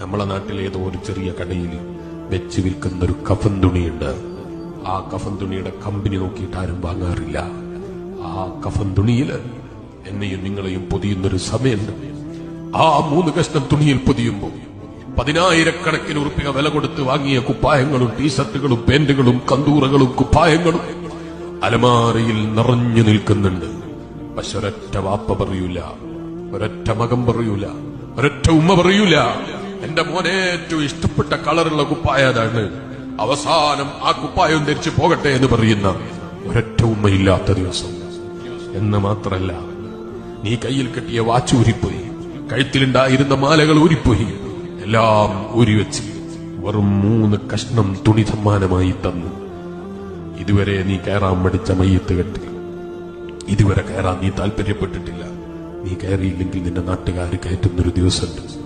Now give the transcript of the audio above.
നമ്മളെ നാട്ടിലെ ഏതോ ഒരു ചെറിയ കടയിൽ വെച്ച് വിൽക്കുന്ന ഒരു കഫൻ തുണിയുണ്ട്. ആ കഫൻ തുണിയുടെ കമ്പനി നോക്കിയിട്ട് ആരും വാങ്ങാറില്ല. ആ കഫൻ തുണിയിൽ എന്നെയും നിങ്ങളെയും പൊതിയുന്നൊരു സമയമുണ്ട്. ആ മൂന്ന് കഷ്ണം തുണിയിൽ പൊതിയുമ്പോൾ പതിനായിരക്കണക്കിന് ഉറുപ്പിക വില കൊടുത്ത് വാങ്ങിയ കുപ്പായങ്ങളും ടീഷർട്ടുകളും പാന്റുകളും കന്തൂറകളും കുപ്പായങ്ങളും അലമാരയിൽ നിറഞ്ഞു നിൽക്കുന്നുണ്ട്. പക്ഷെ ഒരൊറ്റ വാപ്പ പറയൂല. ഒരൊറ്റ മകം പറയൂല. ഒരൊറ്റ ഉമ്മ പറയൂല. എന്റെ മോനെ ഏറ്റവും ഇഷ്ടപ്പെട്ട കളറുള്ള കുപ്പായ അതാണ് അവസാനം ആ കുപ്പായം ധരിച്ചു പോകട്ടെ എന്ന് പറയുന്ന ഒരൊറ്റ ഉമ്മയില്ലാത്ത ദിവസം. എന്ന് മാത്രല്ല നീ കയ്യിൽ കെട്ടിയ വാച്ച് ഊരിപ്പോയി. കഴുത്തിലുണ്ടായിരുന്ന മാലകൾ ഊരിപ്പോയി. എല്ലാം ഊരിവെച്ച് വെറും മൂന്ന് കഷ്ണം തുണി സമ്മാനമായി തന്നു. ഇതുവരെ നീ കയറാൻ മടിച്ച മയ്യത്ത് കെട്ടി. ഇതുവരെ കയറാൻ നീ താല്പര്യപ്പെട്ടിട്ടില്ല. നീ കയറിയില്ലെങ്കിൽ നിന്റെ നാട്ടുകാർ കയറ്റുന്നൊരു ദിവസമുണ്ട്.